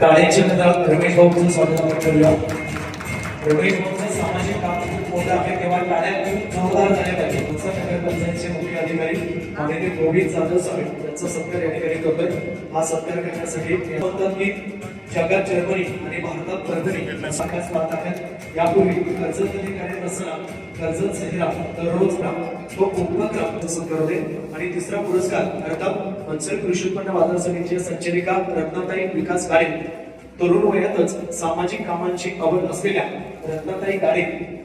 काळेचे नंतर रमेश भाऊचं स्वागत करूया. रमेश भाऊचं सामाजिक काम खूप मोठं आहे तेव्हा गाड्या खूप जोरदार झाल्या पाहिजे तुमचा नगर पंचायतचे मुख्य अधिकारी माननीय रोहित जाधव साहेब यांचा सत्कार या ठिकाणी करतोय. हा सत्कार करण्यासाठी म्हणतात की जगात जर्मनी आणि भारतात परभणी सारखाच पाहत आहेत यापूर्वी कर्जत कार्यरत असताना कर्जत सहिरा दररोज तो उपक्रम तसं करते आणि तिसरा पुरस्कार अर्थात मनसर कृषी उत्पन्न बाजार समितीच्या संचालिका रत्नाताई विकास गारे. तरुण वयातच सामाजिक कामांची आवड असलेल्या रत्नाताई गारे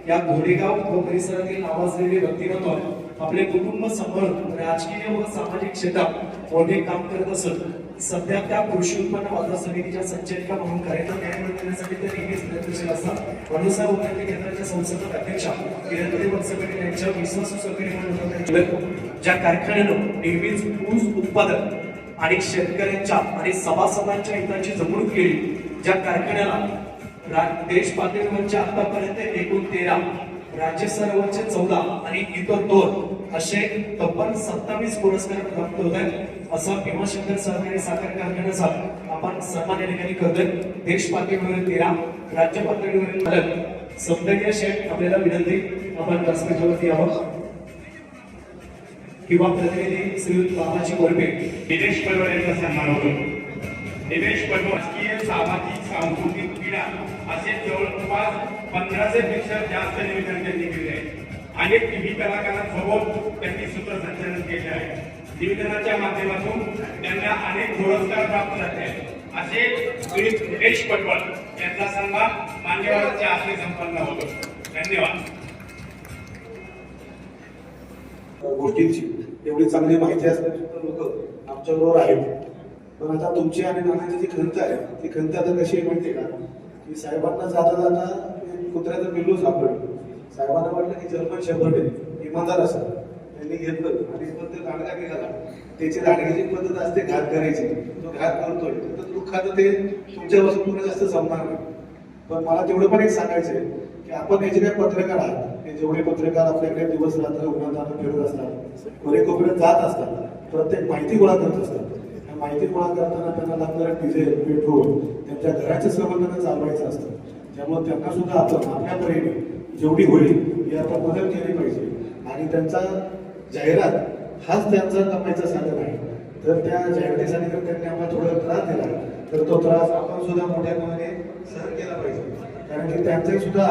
या घोडेगाव व परिसरातील नावाजलेले व्यक्तिमत्व आपले कुटुंब सांभाळून राजकीय व सामाजिक क्षेत्रात मोठे काम करत असत. सध्या त्या कृषी उत्पन्न बाजार समितीच्या संचालिका म्हणून कार्यक्रम करण्यासाठी ते नेहमीच प्रयत्नशील असतात. अनुसार उन्नती केंद्राच्या संसद अध्यक्षा किरणपती वत्सकडे यांच्या विश्वासू सहकारी म्हणून ज्या कारखान्यानं नेहमीच ऊस उत्पादन आणि शेतकऱ्यांच्या आणि सभासदांच्या हिताची जपणूक केली ज्या कारखान्याला देश पातळीवरचे आतापर्यंत एकूण तेरा राज्य स्तरावरचे चौदा आणि इतर दोन असे तब्बल सत्तावीस पुरस्कार प्राप्त होत आहेत. असा भीमाशंकर सहकारी साखर कारखान्याचा आपण सन्मान या ठिकाणी करतोय. देश पातळीवरील तेरा राज्य पातळीवरील पालक सौंदर्य शेठ आपल्याला विनंती आपण व्यासपीठावरती यावं किंवा प्रतिनिधी श्रीयुत बाबाजी कोरबे निलेश पडवळ यांचा सन्मान होतो निलेश पडवळ राजकीय सामाजिक सांस्कृतिक क्रीडा असे जवळपास पंधराशे पेक्षा जास्त निवेदन त्यांनी केले आहे अनेक टीव्ही कलाकारांसोबत त्यांनी सूत्रसंचालन केले आहे. निवेदनाच्या माध्यमातून त्यांना अनेक पुरस्कार प्राप्त झाले आहेत. असे श्री निलेश पटवळ यांचा सन्मान मान्यवरांच्या हस्ते संपन्न होतो. धन्यवाद. गोष्टींची एवढी चांगली माहिती असणारी सुद्धा लोक आमच्याबरोबर आहेत. पण आता तुमची आणि नानाची जी खंत आहे ती खंत आता कशी आहे माहिती आहे का? की साहेबांना जाता जाता कुत्र्याचं पिल्लू सापडलं. साहेबांना वाटलं की जर्मन शेपर्ड आहे इमानदार असं त्यांनी घेतलं आणि पण ते दांडगा घाला त्याची दांडग्याची पद्धत असते घात करायची तो घात करतोय. तर दुःखाचं ते तुमच्यापासून पुढे जास्त जमणार नाही. पण मला तेवढं पण एक सांगायचं आहे की आपण हे जे काही पत्रकार आहात हे जेवढे पत्रकार आपल्याकडे दिवस रात्र उन्हात फिरत असतात कोणी कोपऱ्यात जात असतात प्रत्येक माहिती गोळा करत असतात. त्या माहिती गोळा करताना त्यांना लागणारं डिझेल पेट्रोल त्यांच्या घराच्या सर्व चालवायचं असतं. त्यामुळे त्यांना सुद्धा आपण आपल्या परीने जेवढी होईल ही आता मदत केली पाहिजे. आणि त्यांचा जाहिरात हाच त्यांचा कमाईचा साधन आहे. तर त्या जाहिरातीसाठी जर त्यांनी आम्हाला थोडा त्रास दिला तर तो त्रास आपण सुद्धा मोठ्या प्रमाणे सहन केला पाहिजे. कारण की त्यांचे सुद्धा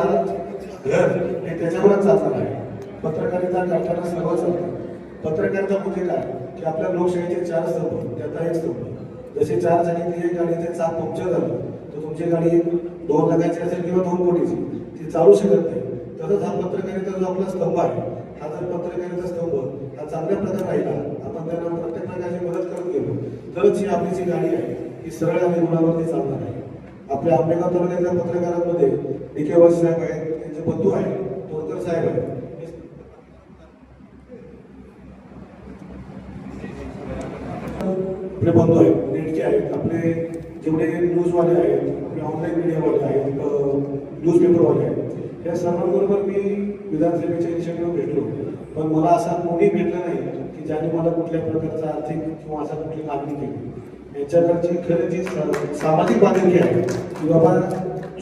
घर हे त्याच्यावरच चालणार आहे. पत्रकारिता करताना सर्व चालतं पत्रकारिता म्हणजे काय? की आपल्या लोकशाहीचे चार स्तंभ त्याचा एक स्तंभ. जसे चार चाकीची एक गाडी ते चाक पंक्चर झालं तर तुमची गाडी दोन लाखाची असेल किंवा दोन कोटीची ती चालू शकत नाही. तसंच हा पत्रकारिता जो आपला स्तंभ आहे हा जर पत्रकारिता स्तंभ हा चांगल्या प्रकारे राहिला आपण त्यांना प्रत्येक प्रकारची मदत करून गेलो तरच ही आपली जी गाडी आहे. ही सरळ आणि रुळावरती चालणार आहे. आपल्या आंबेगाव तालुक्यातल्या पत्रकारांमध्ये डी के वासी साहेब आहेत त्यांचे बंधू आहेत तोरकर साहेब आहेत. आपले बंधू आहेत नेटके आहेत आपले जेवढे न्यूजवाले आहेत आपले ऑनलाईन मीडियावाले आहेत न्यूज पेपरवाले आहेत. या सर्वांबरोबर मी विधानसभेच्या इनिशिएटिव्ह भेटलो. पण मला असा कोणी भेटला नाही की ज्याने मला कुठल्या प्रकारचा आर्थिक किंवा असा कुठली मागणी केली. याच्याकडची खरं जी सामाजिक बांधिलकी आहे की बाबा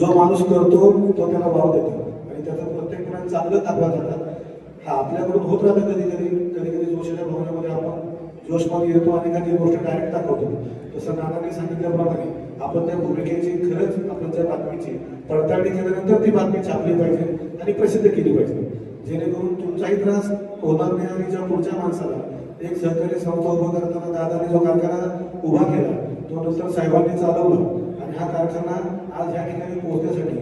जो माणूस करतो तो त्याला भाव देतो. आणि त्याचा प्रत्येक गुणांनी चांगलं दाखवा जातात हा आपल्याकडून होत राहतं कधी कधी कधी कधी जोशाच्या भावनेमध्ये आपण जोशमध्ये येतो आणि काही गोष्ट डायरेक्ट दाखवतो. तसं नानाने सांगितल्याप्रमाणे आपण त्या भूमिकेची खरंच आपण त्या बातमीची पडताळणी केल्यानंतर ती बातमी छापली पाहिजे. आणि प्रसिद्ध केली पाहिजे. जेणेकरून तुमचाही त्रास होणार नाही आणि ज्या पुढच्या माणसाला एक सहकारी संस्था उभा करताना दादाने जो कारखाना उभा केला तो नंतर साहेबांनी चालवला आणि हा कारखाना आज या ठिकाणी पोहोचण्यासाठी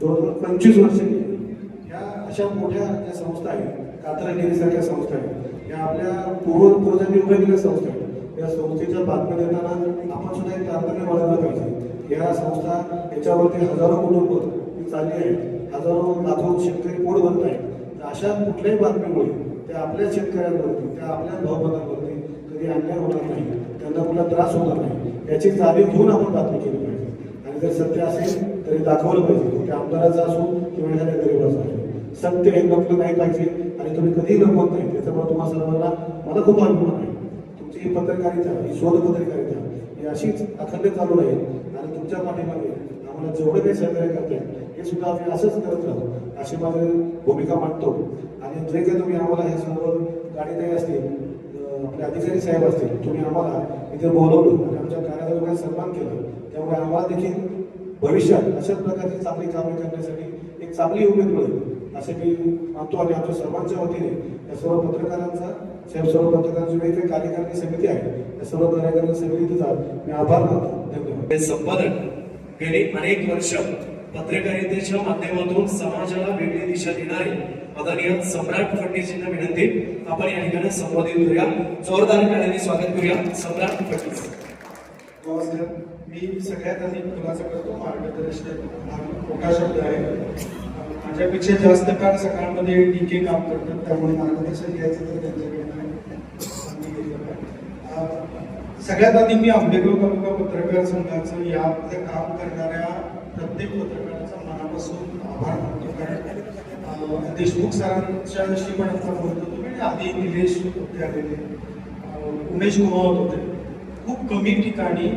जवळजवळ पंचवीस वर्ष ह्या अशा मोठ्या ज्या संस्था आहेत कातरगिरीसारख्या संस्था आहेत या आपल्या पूर्वपूर्वजांनी उभ्या केलेल्या संस्था आहेत. या संस्थेच्या बातम्या देताना आपण सुद्धा एक तारतम्य बाळगलं पाहिजे. या संस्था याच्यावरती हजारो कुटुंब ही चालली आहेत. हजारो लाखो शेतकरी पोट भरत आहेत तर अशा कुठल्याही बातमीमुळे त्या आपल्या शेतकऱ्यांवरती त्या आपल्या भावबंधांवरती कधी अन्याय होणार नाही त्यांना कुठला त्रास होणार नाही याची जाणीव घेऊन आपण बातमी केली पाहिजे. आणि जर सत्य असेल तरी दाखवलं पाहिजे. ते आमदाराचं असो किंवा एखाद्या गरीबाचं असो. सत्य हे लपलं नाही पाहिजे आणि तुम्ही कधीही लपवत नाही. त्याच्यामुळे तुम्हाला सर्वांना मला खूप अनुभव आहे. तुमची ही पत्रकारिता ही शोध पत्रकारिता ही अशीच अखंड चालू राहील आणि तुमच्या पाठीमागे आम्हाला जेवढं काही सहकार्य करतात हे सुद्धा आम्ही असंच करत राहू अशी माझी भूमिका मांडतो. आणि जे काही तुम्ही आम्हाला ह्या सर्व गाडीताई असतील आपले अधिकारी साहेब असतील तुम्ही आम्हाला इथे बोलवलं आणि आमच्या कार्यालयाला सन्मान केलं त्यामुळे आम्हाला देखील भविष्यात अशाच प्रकारची चांगली कामे करण्यासाठी एक चांगली उमेद मिळेल असे मी मानतो आणि आमच्या सर्वांच्या वतीने या सर्व पत्रकारांचा साहेब सर्व पत्रकारांची वेगळी काही कार्यकारिणी समिती आहे या सर्व कार्यकारिणी समितीचा मी आभार मानतो. धन्यवाद. संपादन गेली अनेक वर्ष पत्रकारितेच्या माध्यमातून समाजाला वेगळी दिशा देणारे आदरणीय सम्राट फडणीसांना विनंती. आपण या ठिकाणी संबोधित करूया जोरदार टाळ्यांनी स्वागत करूया. सम्राट फडणीस नमस्कार. मी सगळ्यात आधी खुलासा करतो मार्गदर्शन हा मोठा शब्द आहे. माझ्यापेक्षा जास्त काळ सकाळमध्ये टीके काम करतात त्यामुळे मार्गदर्शन घ्यायचं तर त्यांच्याकडे नाही. सगळ्यात आधी मी आंबेगाव तालुका पत्रकार संघाचं यातलं काम करणाऱ्या प्रत्येक पत्रकाराचा मनापासून आभार मानतो. कारण देशमुख सरांच्या विषयी पण आता बोलतो तुम्ही म्हणजे आणि आधी निलेश होते आलेले उमेश कुमावत होते. खूप कमी ठिकाणी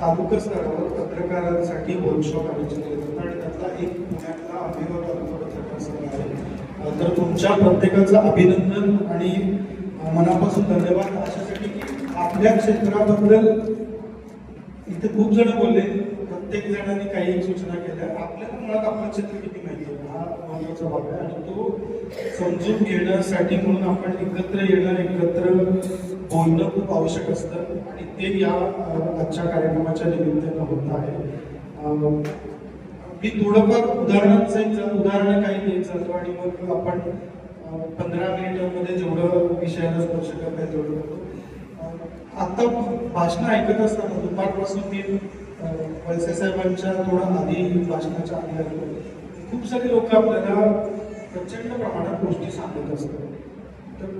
तालुका स्तरावर पत्रकारांसाठी वर्कशॉप आयोजित केले जातात. आणि त्यातला एक पुण्यातला अभिनव तालुका पत्रकार संघ आहे तर तुमच्या प्रत्येकाचं अभिनंदन आणि मनापासून धन्यवाद. अशासाठी की आपल्या क्षेत्राबद्दल इथे खूप जण बोलले. प्रत्येक जणांनी काही एक सूचना केल्या. आपल्याला मुळात आपलं क्षेत्र किती माहिती आहे? हा महत्त्वाचा भाग आहे. आणि तो समजून घेण्यासाठी म्हणून आपण एकत्र येणं एकत्र बोलणं खूप आवश्यक असतं. आणि ते या आजच्या कार्यक्रमाच्या निमित्तानं होत आहे. मी थोडंफार उदाहरणांचं उदाहरणं काही देत जातो आणि मग आपण पंधरा मिनिटांमध्ये जेवढं विषयाला स्पर्श करता येईल तेवढं करतो. आता भाषण ऐकत असताना दुपारपासून मी वळसे साहेबांच्या थोडा आधी भाषणाच्या आधी आलो खूप सारे लोक आपल्याला प्रचंड प्रमाणात गोष्टी सांगत असतात. तर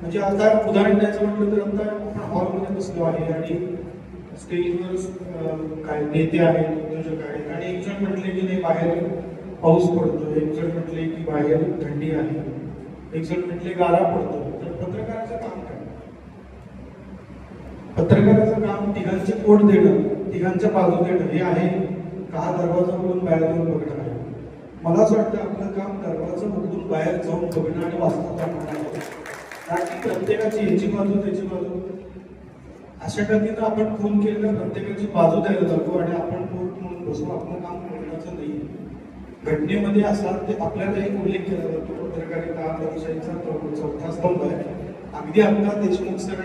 म्हणजे आता उदाहरण द्यायचं म्हटलं तर आता आपण हॉलमध्ये बसलो आहे आणि स्टेजवर काय नेते आहेत उद्योजक आहेत आणि एक जण म्हटले की नाही बाहेर पाऊस पडतो एक जण म्हटले की बाहेर थंडी आहे. एक जण म्हटले गारा पडतो तर पत्रकाराचं काम काय? पत्रकाराचं काम तिघांचे पोट देणं. तिघांच्या बाजूने देणं हे आहे. का हा दरवाजा उघडून बाहेर जाऊन बघणं आहे. मला असं वाटतं आपलं काम दरवाजा उघडून बाहेर जाऊन बघणं आणि वास्तवता आहे कारण की प्रत्येकाची ह्याची बाजू त्याची बाजू. अशा गतीनं आपण फोन केलेल्या प्रत्येकाची बाजू द्यायला जातो आणि आपण कोर्ट म्हणून बसू आपलं काम करण्याचं नाही. घटनेमध्ये असा ते आपल्यालाही उल्लेख केला जातो. पत्रकारिता लोकशाहीचा प्रमुख चौथा स्तंभ आहे. अगदी आपला देशमुख सर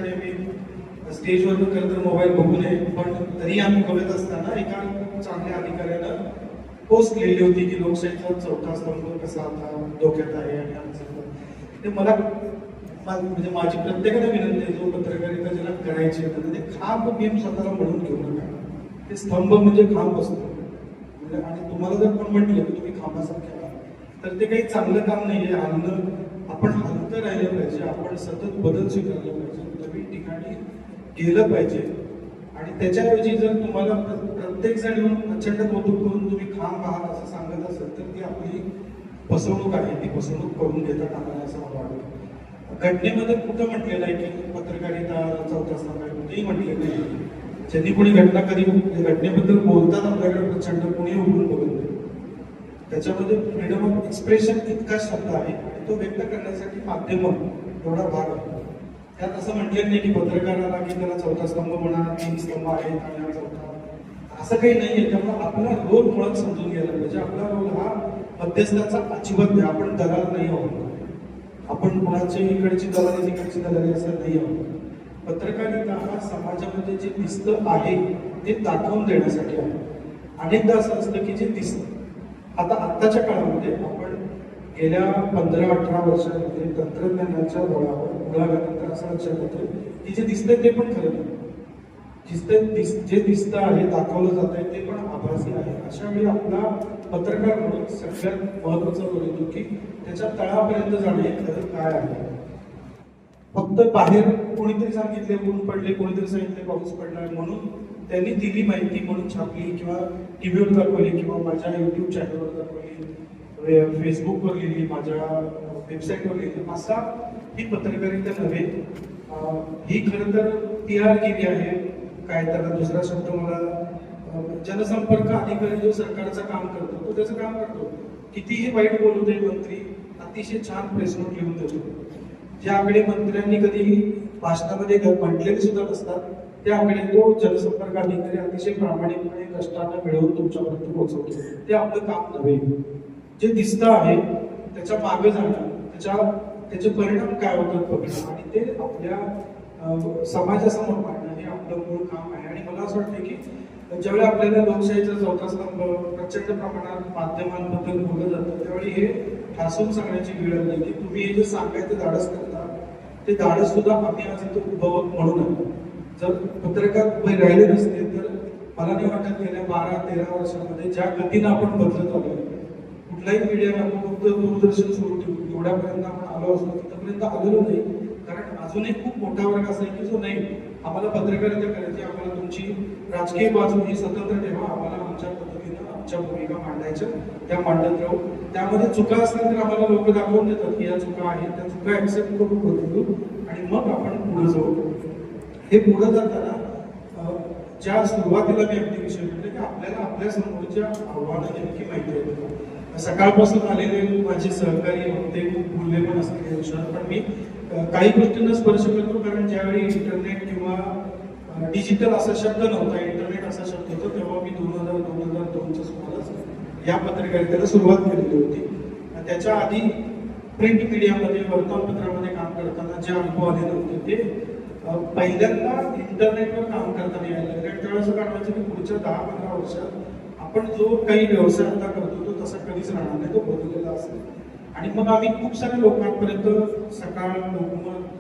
स्टेजवर खरं तर मोबाईल बघू नये. पण तरी आम्ही बघत असताना एका चांगल्या अधिकाऱ्यानं पोस्ट लिहिली होती की लोकशाहीचा चौथा स्तंभ कसा आता धोक्यात आहे आणि आमचं ते मला म्हणजे माझी प्रत्येकाला विनंती आहे जो पत्रकारिता ज्याला करायची आहे तर ते खांब गेम स्वतःला म्हणून घेऊ नका. ते स्तंभ म्हणजे खांब असतो. म्हणजे आणि तुम्हाला जर कोण म्हटलं की तुम्ही खांबासारखे तर ते काही चांगलं काम नाही आहे हलणं आपण हलतं राहिलं पाहिजे. आपण सतत बदल स्वीकारला पाहिजे. नवीन ठिकाणी गेलं पाहिजे. आणि त्याच्याऐवजी जर तुम्हाला प्र- प्रत्येक जण येऊन प्रचंड कौतुक करून तुम्ही खांब आहात असं सांगत असेल तर ती आपली फसवणूक आहे. ती फसवणूक करून घेता आम्हाला असं मला वाटतं. घटनेमध्ये कुठं म्हटलेलं आहे की पत्रकारिता चौथा स्तंभ आहे कुठेही म्हटलेलं नाही. ज्यांनी कोणी घटना कधी घटनेबद्दल बोलतात आपल्याकडे प्रचंड कोणी उघडून बघत नाही. त्याच्यामध्ये फ्रीडम ऑफ एक्सप्रेशन इतका शब्द आहे तो व्यक्त करण्यासाठी माध्यम एवढा भाग आहे. त्यात असं म्हटलं नाही की पत्रकाराला की त्याला चौथा स्तंभ म्हणा तीन स्तंभ आहेत आणि हा चौथा. असं काही नाहीये त्यामुळे आपला रोल मुळात समजून घ्यायला पाहिजे. आपला रोल हा मध्यस्थाचा अजिबात नाही. आपण दलाल नाही आहोत. आपण कुणाची इकडची दलाली तिकडची दलाली असं नाही आहोत. पत्रकारिता हा समाजामध्ये जे दिसतं आहे ते दाखवून देण्यासाठी आहे अनेकदा असं असतं की जे दिसतं आता आत्ताच्या काळामध्ये आपण गेल्या पंधरा अठरा वर्षांमध्ये तंत्रज्ञानाच्या बळावर मुळाव्यानंतर असं लक्षात येतं की जे दिसतंय ते पण खरं नाही. दिसतंय दिस जे दिसतं आहे दाखवलं जात आहे ते पण आभासी आहे. अशा वेळी आपला पत्रकार म्हणून सगळ्यात महत्त्वाचा रोल येतो की त्याच्या तळापर्यंत जाणे हे खरं काय आहे? फक्त बाहेर कोणीतरी सांगितले ऊन पडले कोणीतरी सांगितले पाऊस पडला म्हणून त्यांनी दिली माहिती म्हणून छापली किंवा टीव्हीवर दाखवली किंवा माझ्या युट्यूब चॅनलवर दाखवली. फेसबुकवर लिहिली माझ्या वेबसाईटवर लिहिली. असा ही पत्रकारिता नव्हे. ही खरं तर टी आर केली आहे. काय त्याला दुसरा शब्द मला जनसंपर्क अधिकारी जो सरकारचं काम करतो. तो त्याचं काम करतो. कितीही वाईट बोलू दे मंत्री अतिशय छान प्रेसनोट लिहून देतो. जे आकडे मंत्र्यांनी कधी भाषणामध्ये म्हटलेले सुद्धा नसतात ते आकडे तो जनसंपर्क अधिकारी अतिशय प्रामाणिकपणे कष्टाने मिळवून तुमच्यापर्यंत पोहोचवतो. ते आपलं काम नव्हे. जे दिसतं आहे त्याच्यामागे जाणं त्याच्या त्याचे परिणाम काय होतात बघणं आणि ते आपल्या समाजासमोर मांडणं हे आपलं मूळ काम आहे. आणि मला असं वाटतं की ज्यावेळी आपल्याला लोकशाहीचा चौथा स्तंभ प्रचंड प्रमाणात माध्यमांबद्दल बोललं जातं त्यावेळी हे ठासून सांगण्याची वेळ आली की तुम्ही हे जे सांगायचं धाडस करता ते धाडस सुद्धा आम्ही आज इथं उभं म्हणून जर पत्रकार उभे राहिले नसते तर मला नाही वाटत गेल्या बारा तेरा वर्षामध्ये ज्या गतीनं आपण बदलत आलो कुठलाही मीडियाला आपण फक्त दूरदर्शन सुरू ठेवून एवढ्यापर्यंत आपण आलो असतो तिथपर्यंत आलेलो नाही. कारण अजूनही खूप मोठा वर्ग असा आहे की जो नाही आम्हाला पत्रकारिता करायची आम्हाला तुमची राजकीय बाजू ही स्वतंत्र ठेवा आम्हाला आमच्या पद्धतीनं आमच्या भूमिका मांडायच्या त्या मांडत राहू. त्यामध्ये चुका असल्या तर आम्हाला लोक दाखवून देतात की या चुका आहेत त्या चुका ऍक्सेप्ट करून बदलू आणि मग आपण पुढे जाऊ. हे पुढे जाताना ज्या सुरुवातीला मी अगदी विषय म्हटलं की आपल्याला आपल्या समोरच्या आव्हानं नेमकी माहिती आहे सकाळपासून आलेले माझे सहकारी होते खूप बोलले पण असते या पण मी काही गोष्टींना स्पर्श करतो कारण ज्यावेळी इंटरनेट किंवा डिजिटल असा शब्द नव्हता इंटरनेट असा शब्द होता तेव्हा मी दोन हजार दोन हजार दोनच्या सुमारास या पत्रकारितेला सुरुवात केलेली होती. त्याच्या आधी प्रिंट मीडियामध्ये वर्तमानपत्रामध्ये काम करताना जे अनुभव आले नव्हते ते पहिल्यांदा इंटरनेटवर काम करताना यायला लागले. त्यावेळेस असं की पुढच्या दहा पंधरा वर्षात आपण जो काही व्यवसाय आता करतो तसा कधीच राहणार नाही तो बदललेला असेल. आणि मग आम्ही खूप साऱ्या लोकांपर्यंत सकाळ लोकमत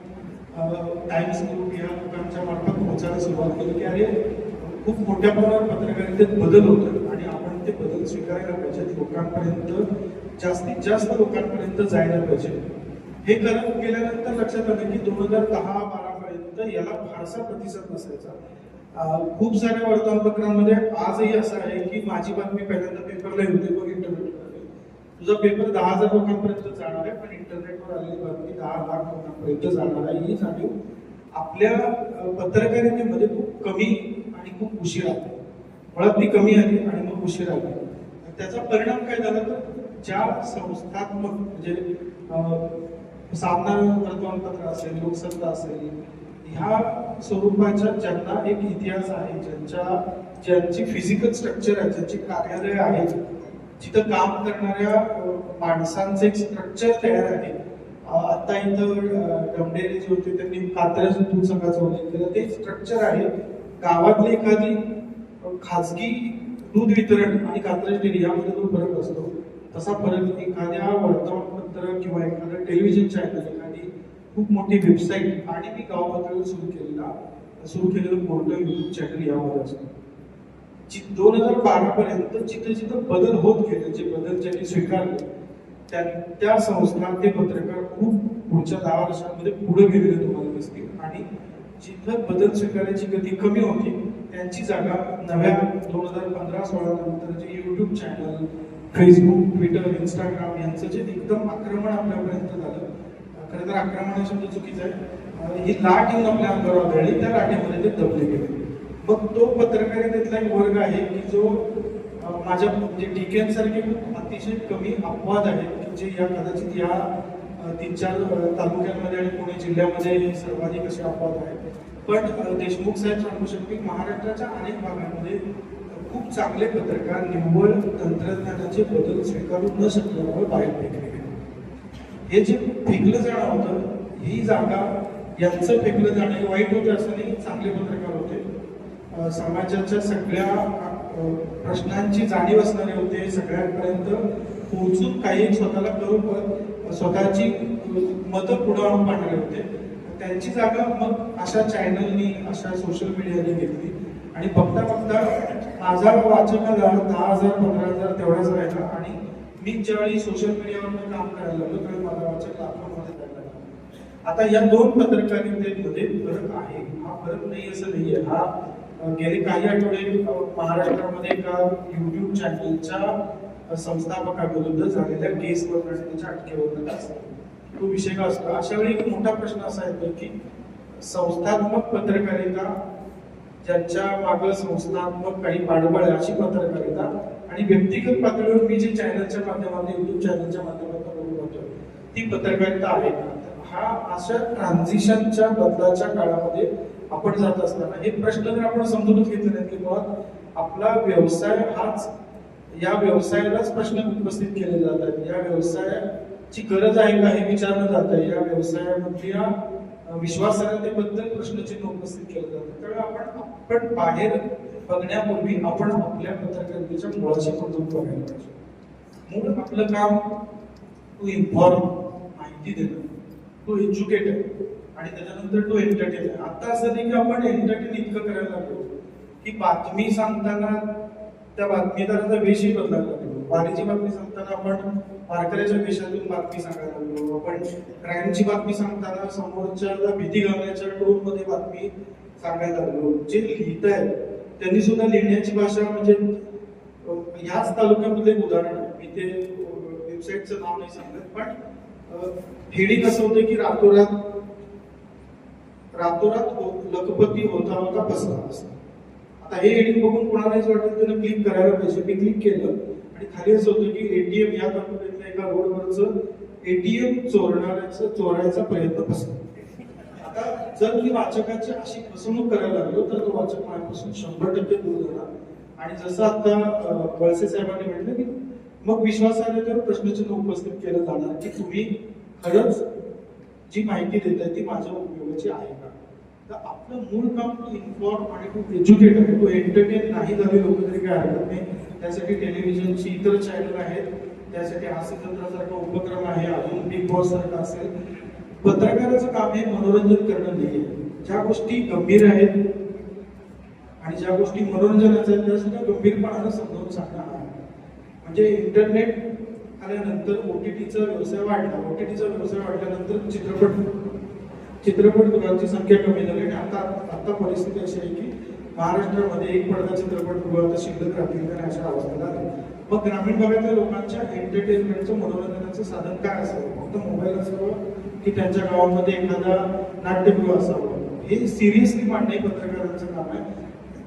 टाइम्स ग्रुप या लोकांच्या मार्फत पोहोचायला सुरुवात केली की अरे खूप मोठ्या प्रमाणात पत्रकारितेत बदल होतात आणि आपण ते बदल स्वीकारायला पाहिजेत लोकांपर्यंत जास्तीत जास्त लोकांपर्यंत जायला पाहिजे. हे करत गेल्यानंतर लक्षात आलं की दोन हजार दहा बारा पर्यंत याला फारसा प्रतिसाद नसायचा. खूप साऱ्या वर्तमानपत्रांमध्ये आजही असं आहे की माझी बातमी पहिल्यांदा पेपरला दे मग इंटरनेटवर तुझा पेपर दहा हजार लोकांपर्यंत जाणार आहे पण इंटरनेटवर आलेली बातमी दहा लाख लोकांपर्यंत जाणार आहे ही जाणीव आपल्या पत्रकारितेमध्ये खूप कमी आणि खूप उशीर आली मुळात ती कमी आली आणि मग उशीर आली. त्याचा परिणाम काय झाला तर ज्या संस्थात्मक म्हणजे सामना वर्तमानपत्र असेल लोकसत्ता असेल ह्या स्वरूपाच्या ज्यांना एक इतिहास आहे ज्यांच्या ज्यांची फिजिकल स्ट्रक्चर आहे ज्यांची कार्यालय आहेत जिथं काम करणाऱ्या माणसांचं एक स्ट्रक्चर तयार आहे. आता इथं अं, जे होते त्यांनी कात्रज दूध संघाचं होते ते स्ट्रक्चर आहे. गावातली एखादी खाजगी दूध वितरण आणि कात्रज डेअरी यामध्ये जो फरक असतो. तसा फरक एखाद्या वर्तमानपत्र किंवा एखाद्या टेलिव्हिजन चॅनल खूप मोठी वेबसाईट आणि मी गाव पातळीवर सुरू केलेला सुरू केलेलं पोर्टल युट्यूब चॅनल यामध्ये असतो. दोन हजार बारा पर्यंत जिथे जिथं बदल होत गेले जे बदल ज्यांनी स्वीकारले त्या त्या संस्था ते पत्रकार खूप पुढच्या दहा वर्षांमध्ये पुढे गेलेले तुम्हाला दिसतील. आणि जिथं बदल स्वीकारण्याची गती कमी होती त्यांची जागा नव्या दोन हजार पंधरा सोळा नंतर जे YouTube channel Facebook Twitter Instagram यांचं जे एकदम आक्रमण आपल्यापर्यंत झालं खरं तर आक्रमण शब्द चुकीचा आहे. ही लाट येऊन आपल्या अंगावर आढळली त्या लाटेमध्ये ते दबले गेले. मग तो पत्रकारितेतला एक वर्ग आहे की जो माझ्या म्हणजे डीकेन सारखे खूप अतिशय कमी अपवाद आहेत की जे या कदाचित या तीन चार तालुक्यांमध्ये आणि पुणे जिल्ह्यामध्ये सर्वाधिक असे अपवाद आहेत. पण देशमुख साहेब सांगू शकतो की महाराष्ट्राच्या अनेक भागांमध्ये खूप चांगले पत्रकार निव्वळ तंत्रज्ञानाचे बदल स्वीकारू न शकल्यामुळे बाहेर फेकले गेले. हे जे फेकलं जाणं होतं ही जागा यांचं फेकलं जाणं हे वाईट होते असं नाही चांगले पत्रकार होते. समाजाच्या सगळ्या प्रश्नांची जाणीव असणारे होते सगळ्यांपर्यंत पोहोचून काही स्वतःला करून प- स्वतःची मतं पुढं आणून मांडले होते. त्यांची जागा मग अशा चॅनलनी अशा सोशल मीडियाने घेतली. आणि बघता बघता माझा वाचक दहा हजार पंधरा हजार तेवढाच राहिला. आणि मी ज्यावेळी सोशल मीडियावर काम करायला लागलो त्यावेळी माझा वाचक लाखोमध्ये जायला आता या दोन पत्रकारितेमध्ये फरक आहे. हा फरक नाही असं नाही आहे हा गेले काही आठवडे महाराष्ट्रामध्ये एका युट्यूब चॅनलच्या संस्थापकाविरुद्ध झालेल्या केसवर आणि त्याच्या अटकेवर तो विषय का असतो? अशा वेळी एक मोठा प्रश्न असा येतो की संस्थात्मक पत्रकारिता ज्यांच्या मागं संस्थात्मक काही पाठबळ अशी पत्रकारिता आणि व्यक्तिगत पातळीवर मी जे चॅनलच्या माध्यमातून युट्यूब चॅनलच्या माध्यमातून बोलतोय ती पत्रकारिता आहे. हा अशा ट्रान्झिशनच्या बदलाच्या काळामध्ये आपण जात असताना हे प्रश्न जर आपण समजूनच घेतले नाही की मुळात आपला व्यवसाय हाच या व्यवसायालाच प्रश्न उपस्थित केले जातात या व्यवसायाची गरज आहे का हे विचारलं जात आहे. या व्यवसायामधल्या विश्वासार्हतेबद्दल प्रश्नचिन्ह उपस्थित केलं जातं त्यामुळे आपण आपण बाहेर बघण्यापूर्वी आपण आपल्या पत्रकारितेच्या मुळाशी प्रथम बघायला पाहिजे. मूळ आपलं काम टू इन्फॉर्म माहिती देणं टू एज्युकेट आणि त्याच्यानंतर टू एंटरटेन आहे आता असं नाही की आपण एंटरटेन इतकं करायला लागलो की बातमी सांगताना त्या बातमीदाराचा वेशही बदलायला लागलो वारीची बातमी सांगताना आपण वारकऱ्याच्या वेशातून बातमी सांगायला लागलो. आपण क्राईमची बातमी सांगताना समोरच्याला भीती घालण्याच्या टोनमध्ये बातमी सांगायला लागलो. जे लिहित आहेत त्यांनी सुद्धा लिहिण्याची भाषा म्हणजे ह्याच तालुक्यामधलं एक उदाहरण आहे. मी ते वेबसाईटचं नाव नाही सांगत पण हेडिंग असं कसं होतं की रातोरात रातोरात हो, लखपती होता होता बसला असं आता हे हेडिंग बघून कोणालाच वाटत त्यानं क्लिक करायला पाहिजे. मी क्लिक केलं आणि खाली असं होतं की एटीएम या तालुक्यातल्या एका रोडवरचं एटीएम चोरणाऱ्याचं चोरायचा प्रयत्न बसला आता जर मी वाचकाची अशी फसवणूक करायला लागलो तर तो वाचक माझ्यापासून शंभर टक्के दूर झाला. आणि जसं आता वळसे साहेबांनी म्हटलं की मग विश्वासार्हतेवर प्रश्नचिन्ह उपस्थित केलं जाणार की तुम्ही खरंच जी माहिती देताय ती माझ्या उपयोगाची आहे का? तर आपलं मूळ काम टू इन्फॉर्म आणि टू एज्युकेट आहे. टू एंटरटेन नाही झाले लोक तरी काय हरकत नाही. त्यासाठी टेलिव्हिजनची इतर चॅनल आहेत. त्यासाठी हास्यतंत्रासारखा उपक्रम आहे. अजून बिग बॉस सारखा असेल. पत्रकाराचं काम हे मनोरंजन करणं नाही आहे. ज्या गोष्टी गंभीर आहेत आणि ज्या गोष्टी मनोरंजनाच्या आहेत त्या सुद्धा गंभीरपणानं समजावून सांगणार आहे म्हणजे इंटरनेट आल्यानंतर ओ टी टीचा व्यवसाय वाढला. ओ टी टीचा व्यवसाय वाढल्यानंतर चित्रपट चित्रपटगृहांची संख्या कमी झाली आणि आता आता परिस्थिती अशी आहे की महाराष्ट्रामध्ये एक पडदा चित्रपटगृह आता शिल्लक राहतील का अशा अवस्थेला आली. मग ग्रामीण भागातल्या लोकांच्या एंटरटेनमेंटचं मनोरंजनाचं साधन काय असावं फक्त मोबाईल असावं? की त्यांच्या गावामध्ये एखादा नाट्यगृह असावं. हे सिरियसली मांडणे पत्रकारांचं काम आहे.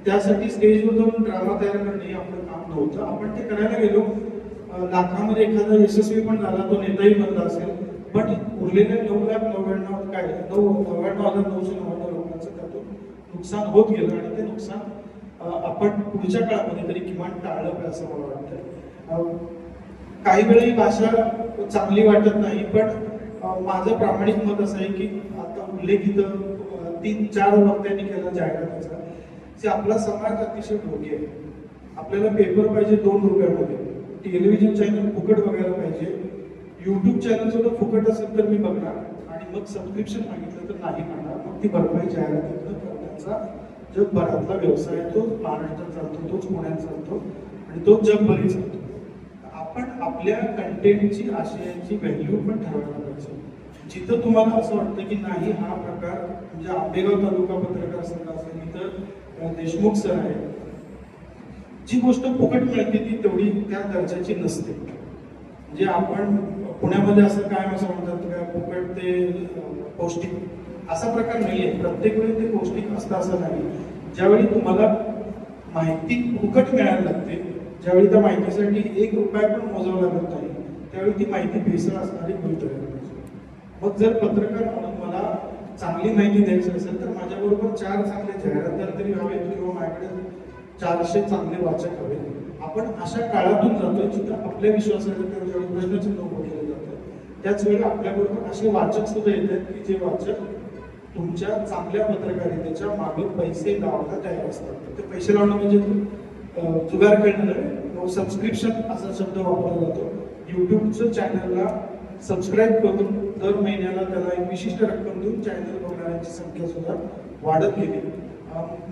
त्यासाठी स्टेजवर जाऊन ड्रामा तयार करणे हे आपलं काम नव्हतं. आपण ते करायला गेलो. लाखामध्ये एखादा यशस्वी पण झाला तो नेताही बनला असेल. पण उरलेल्या नऊ लाख नव्याण्णव काय नऊ नव्याण्णव हजार नऊशे नव्याण्णव लोकांचं त्यातून नुकसान होत गेलं आणि ते नुकसान आपण पुढच्या काळामध्ये तरी किमान टाळलं पाहिजे असं मला वाटतं. काही वेळी भाषा चांगली वाटत नाही पण माझं प्रामाणिक मत असं आहे की आता उल्लेखित तीन चार वक्त्यांनी केला जाहिरातीचा. की आपला समाज अतिशय भोगी आहे. आपल्याला पेपर पाहिजे दोन रुपयामध्ये. टेलिव्हिजन चॅनल फुकट बघायला पाहिजे. युट्यूब चॅनल सुद्धा फुकट असेल तर मी बघणार. आणि मग सबस्क्रिप्शन मागितलं तर नाही म्हणणार मग ती भरपाई जाहिरातीतनं करण्याचा जगभरातला व्यवसाय तो तोच महाराष्ट्रात चालतो तोच पुण्यात चालतो. आणि तोच जगभरी चालतो. आपल्या कंटेंटची आशयाची व्हॅल्यू पण ठरवायला पाहिजे. जिथं तुम्हाला असं वाटतं की नाही हा प्रकार म्हणजे आंबेगाव तालुका पत्रकार संघ असेल तिथं देशमुख सर आहे जी गोष्ट फुकट मिळते ती तेवढी त्या दर्जाची नसते. म्हणजे आपण पुण्यामध्ये असं काय असं म्हणतात का फुकट ते पौष्टिक. असा प्रकार नाही आहे प्रत्येक वेळी ते पौष्टिक असतं असं नाही. ज्यावेळी तुम्हाला माहिती फुकट मिळायला लागते ज्यावेळी त्या माहितीसाठी एक रुपया पण मोजावा लागत नाही त्यावेळी ती माहिती भेसळ असणारी होईल मग जर पत्रकार म्हणून मला चांगली माहिती द्यायची असेल तर माझ्याबरोबर चार चांगले जाहिरातदार तरी हवेत किंवा माझ्याकडे चारशे चांगले वाचक हवे. आपण अशा काळातून जातोय जिथं आपल्या विश्वासाच्या ज्यावेळी प्रश्नचिन्ह उभं केलं जातं त्याच वेळी आपल्याबरोबर असे वाचक सुद्धा येत आहेत की जे वाचक तुमच्या चांगल्या पत्रकारितेच्या मागे पैसे लावायला तयार असतात. ते पैसे लावणं म्हणजे जुगार खेळणं सबस्क्रिप्शन असा शब्द वापरला जातो. युट्यूबचं चॅनलला सबस्क्राईब करून दर महिन्याला त्याला एक विशिष्ट रक्कम देऊन चॅनल बघणाऱ्यांची संख्या सुद्धा वाढत गेली.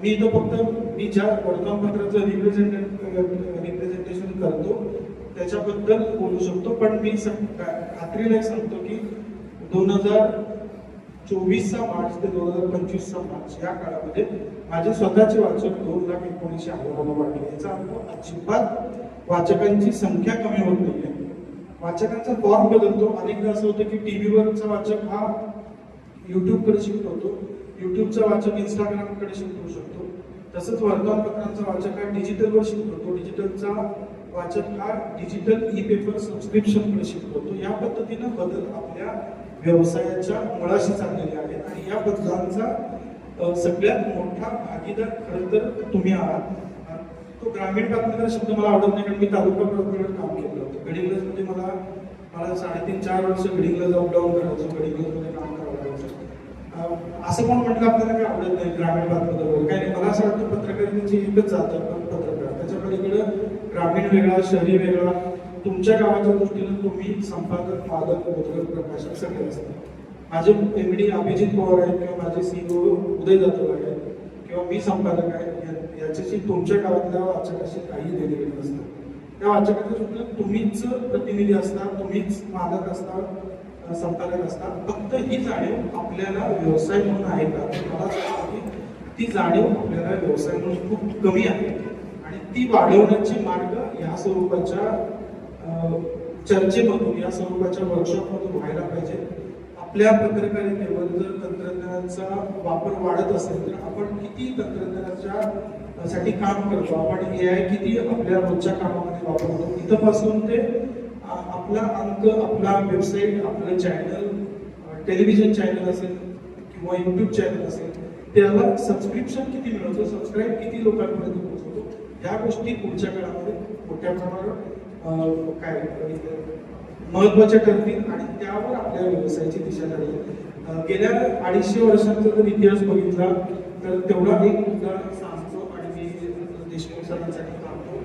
मी इथं फक्त मी ज्या वर्तमानपत्राचं रिप्रेझेंट रिप्रेझेंटेशन करतो त्याच्याबद्दल बोलू शकतो. पण मी सं- खात्रीला सांगतो की दोन हजार चोवीसचा मार्च ते दोन हजार पंचवीसचा मार्च या काळामध्ये माझे स्वतःचे वाचक दोन लाख एकोणीसशे हजाराला वाढले याचा अर्थ अजिबात वाचकांची संख्या कमी होत नाहीये. वाचकांचा फॉर्म बदलतो. अनेकदा असं होतं की टी व्हीवरचा वाचक हा युट्यूबकडे शिफ्ट होतो. युट्यूबचा वाचक इंस्टाग्रामकडे शिफ्ट होऊ शकतो. तसंच वर्तमानपत्रांचा वाचक हा डिजिटलवर शिफ्ट होतो. डिजिटलचा वाचक हा डिजिटल ई पेपर सबस्क्रिप्शनकडे शिफ्ट होतो. या पद्धतीनं बदल आपल्या व्यवसायाच्या मुळाशी चाललेले आहेत आणि या बदलांचा सगळ्यात मोठा भागीदार खरं तर तुम्ही आहात. तो ग्रामीण बातमीदार शब्द मला आवडत नाही कारण मी तालुका प्रवर्तनात काम केलं होतं. गडिंग्लज मला मला साडेतीन चार वर्ष गडिंगलज अपडाऊन करायचं गडिंगलजमध्ये काम करावं लागायचं. असं कोण म्हटलं आपल्याला काय आवडत नाही ग्रामीण बातमीदार वगैरे काय नाही मला असं वाटतं पत्रकारितेची एकच जात पण पत्रकार. त्याच्या पलीकडं ग्रामीण वेगळा शहरी वेगळा तुमच्या गावाच्या दृष्टीनं तुम्ही संपादक मालक मुद्रक प्रकाशक सगळे असतात माझे एम डी अभिजित पवार आहेत किंवा माझे सीओ उदय जाधव आहेत किंवा मी संपादक आहे या- याच्याशी तुमच्या गावातल्या वाचकाशी काही देणे नसतं. त्या वाचकाच्या सुद्धा तुम्हीच प्रतिनिधी असता तुम्हीच मालक असता संपादक असता. फक्त ही जाणीव आपल्याला व्यवसाय म्हणून आहे का? मला की ती जाणीव आपल्याला व्यवसाय म्हणून खूप कमी आहे. आणि ती वाढवण्याचे मार्ग या स्वरूपाच्या चर्चेमधून या स्वरूपाच्या वर्कशॉपमधून व्हायला पाहिजे. आपल्या पत्रकारितेवर जर तंत्रज्ञानाचा वापर वाढत असेल तर आपण किती तंत्रज्ञानाच्या साठी काम करतो? आपण ए आय किती आपल्या रोजच्या कामामध्ये वापरतो? इथंपासून ते आपला अंक आपला वेबसाईट आपलं चॅनल टेलिव्हिजन चॅनल असेल किंवा युट्यूब चॅनल असेल त्याला सबस्क्रिप्शन किती मिळवतो? सबस्क्राईब किती लोकांपर्यंत पोहोचवतो? ह्या गोष्टी पुढच्या काळामध्ये मोठ्या प्रमाणावर काय महत्त्वाच्या ठरतील आणि त्यावर आपल्या व्यवसायाची दिशा ठरेल गेल्या अडीचशे वर्षांचा जर इतिहास बघितला तर तेवढा एक मुद्दा सांगतो आणि मी देशमुख सरांसाठी सांगतो.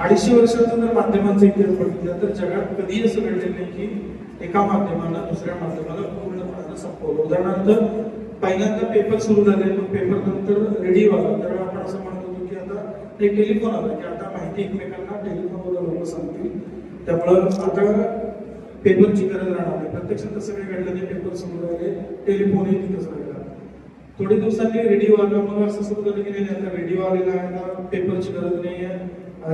अडीचशे वर्षाचा जर माध्यमांचा इतिहास बघितला तर जगात कधी असं घडलेलं नाही की एका माध्यमाला दुसऱ्या माध्यमाला पूर्णपणे संपवलं. उदाहरणार्थ पहिल्यांदा पेपर सुरू झाले मग पेपर नंतर रेडिओ आला तर आपण असं म्हणत होतो की आता ते टेलिफोन आला की आता माहिती एकमेकांना टेलिफोनवर लोक सांगतील. त्यामुळं आता पेपरची गरज राहणार नाही. प्रत्यक्षात तसं काही घडलं नाही पेपर समोर आले टेलिफोनही तिथंच राहिला थोडे दिवसांनी रेडिओ आला मग असं सुरू झालं की नाही आता रेडिओ आलेला आहे आता पेपरची गरज नाही आहे.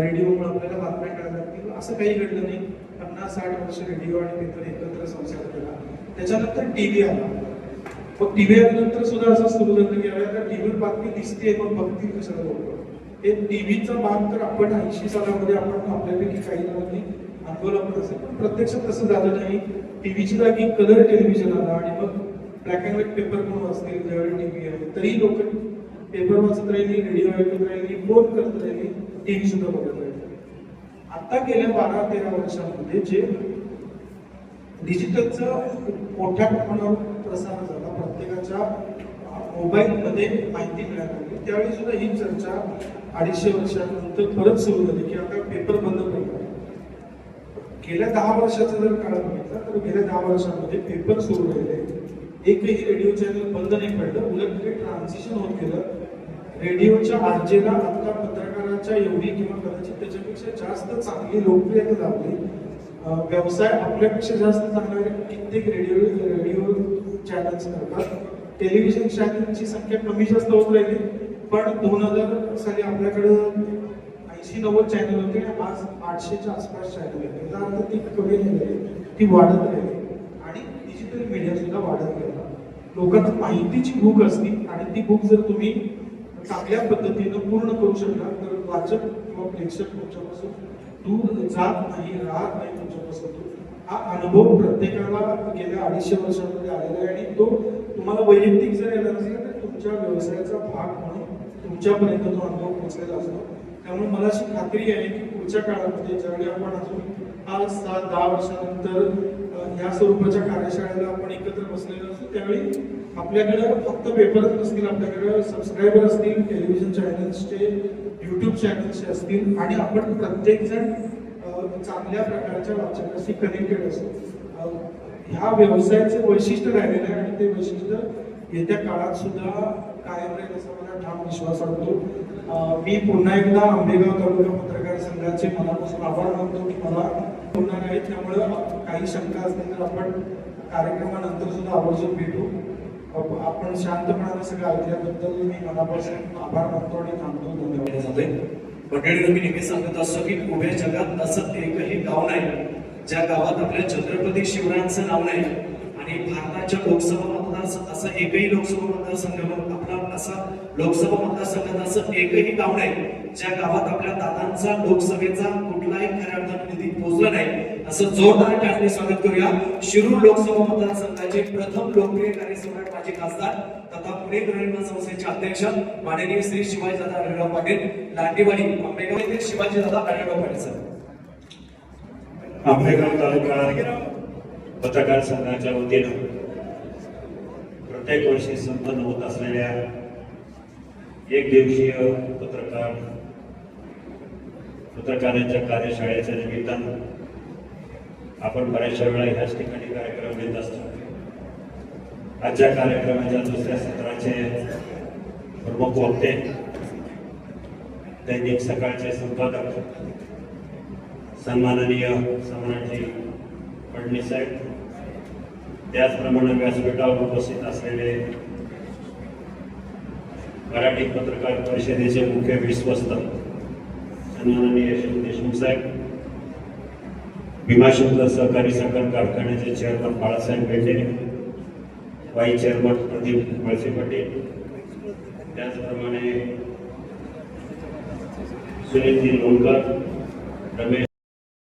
रेडिओमुळे आपल्याला बातम्या कळायला लागतील. असं काही घडलं नाही. पन्नास साठ वर्ष रेडिओ आणि पेपर एकत्र संसार केला. त्याच्यानंतर टीव्ही आला. मग टीव्ही आल्यानंतर सुद्धा असं सुरू झालं की आता टी व्हीवर बातमी दिसते मग बघतील कशाला बोलतो हे टीव्हीचा भाग तर आपण ऐंशी सालामध्ये आपण आपल्यापैकी काही लोकांनी आंदोलन असेल. पण प्रत्यक्षात तसं झालं नाही. टीव्हीची जागी कलर टेलिव्हिजन आला आणि मग ब्लॅक अँड व्हाईट पेपर म्हणून वाचतील ज्यावेळी टीव्ही आहे. तरी लोक पेपर वाचत राहिली रेडिओ ऐकत राहिली फोन करत राहिली टीव्ही सुद्धा बघत राहिली. आता गेल्या बारा तेरा वर्षांमध्ये जे डिजिटलचा मोठ्या प्रमाणावर प्रसार झाला प्रत्येकाच्या मोबाईलमध्ये माहिती मिळायला लागली त्यावेळी सुद्धा ही चर्चा अडीचशे वर्षानंतर परत सुरू झाली की आता पेपर बंद करणार गेल्या दहा वर्षाचा जर काळ बघितला तर गेल्या दहा वर्षांमध्ये पेपर सुरू राहिले एकही रेडिओ चॅनल बंद नाही पडलं. उलट ते ट्रान्झिशन होत गेलं. रेडिओच्या आर्जेला आता पत्रकाराच्या एवढी किंवा कदाचित त्याच्यापेक्षा जास्त चांगली लोकप्रियता लाभली. व्यवसाय आपल्यापेक्षा जास्त चांगला कित्येक रेडिओ रेडिओ चॅनल्स करतात. टेलिव्हिजन चॅनलची संख्या कमी जास्त होत राहिली. पण दोन हजार साली आपल्याकडं ऐंशी नव्वद चॅनल होते आणि आज आठशेच्या आसपास चॅनल आहेत. त्याचा अर्थ ती कमी नाही झाली. ती वाढत राहिली आणि डिजिटल मीडिया सुद्धा वाढत गेला. लोकांना माहितीची भूक असती आणि ती भूक जर तुम्ही चांगल्या पद्धतीनं पूर्ण करू शकला तर वाचक किंवा प्रेक्षक तुमच्यापासून दूर जात नाही राहत नाही तुमच्यापासून हा अनुभव प्रत्येकाला गेल्या अडीचशे वर्षांमध्ये आलेला आहे आणि तो तुम्हाला वैयक्तिक जर येणार असेल तर तुमच्या व्यवसायाचा भाग म्हणून तुमच्यापर्यंत तो अनुभव पोहोचलेला असतो. त्यामुळे मला अशी खात्री आहे की पुढच्या काळामध्ये ज्यावेळी आपण अजून पाच सात दहा वर्षानंतर ह्या स्वरूपाच्या कार्यशाळेला आपण एकत्र बसलेलो असू त्यावेळी आपल्याकडे फक्त पेपरच नसतील आपल्याकडे सबस्क्रायबर असतील टेलिव्हिजन चॅनल्सचे युट्यूब चॅनल्सचे असतील आणि आपण प्रत्येकजण चांगल्या प्रकारच्या वाचकाशी कनेक्टेड असतो ह्या व्यवसायाचे वैशिष्ट्य राहिलेलं आहे आणि ते वैशिष्ट्य येत्या काळात सुद्धा कायम राहील असा मला ठाम विश्वास वाटतो. मी पुन्हा एकदा आंबेगाव तालुका पत्रकार संघाचे मनापासून आभार मानतो की मला होणार आहे त्यामुळं काही शंका असतील तर आपण कार्यक्रमानंतर सुद्धा आवर्जून भेटू. आपण शांतपणाने सगळं ऐकल्याबद्दल मी मनापासून आभार मानतो आणि थांबतो. धन्यवाद. पटेल मी नेहमी सांगत असतो की उभ्या जगात असं एकही गाव नाही. ज्या गावात आपल्या छत्रपती शिवरायांचं नाव नाही आणि भारताच्या लोकसभा असं एकही लोकसभा मतदारसंघ आपला असा लोकसभा मतदारसंघात असं एकही गाव नाही ज्या गावात आपल्या दादांचा लोकसभेचा कुठलाही खऱ्या अर्थाने निधी पोहोचला नाही असं जोरदार टाळणी स्वागत करूया. शिरूर लोकसभा मतदारसंघाचे प्रथम लोकप्रिय कार्यसम्राट माजी खासदार तथा पुणे गृहनिर्माण संस्थेचे अध्यक्ष माननीय श्री शिवाजीदादा आढळराव पाटील लांडीवाडी आंबेगाव येथील शिवाजीदादा आढळराव पाटील सर. आंबेगाव तालुका पत्रकार संघाच्या वतीनं प्रत्येक वर्षी संपन्न होत असलेल्या एक दिवसीय पत्रकार पत्रकारांच्या कार्यशाळेच्या निमित्तानं आपण बऱ्याचशा वेळा ह्याच ठिकाणी कार्यक्रम घेत असतो. आजच्या कार्यक्रमाच्या दुसऱ्या सत्राचे प्रमुख वक्ते दैनिक सकाळचे संपादक सन्माननीय सम्राटजी फडणीसाहेब त्याचप्रमाणे व्यासपीठावर उपस्थित असलेले मराठी पत्रकार परिषदेचे मुख्य विश्वस्त सन्माननीय यशवंत देशमुख साहेब भीमाशंकर सहकारी साखर कारखान्याचे चेअरमन बाळासाहेब बेटे वाई चेअरमन प्रदीप वळसे पाटील त्याचप्रमाणे सुनील लोणकर रमेश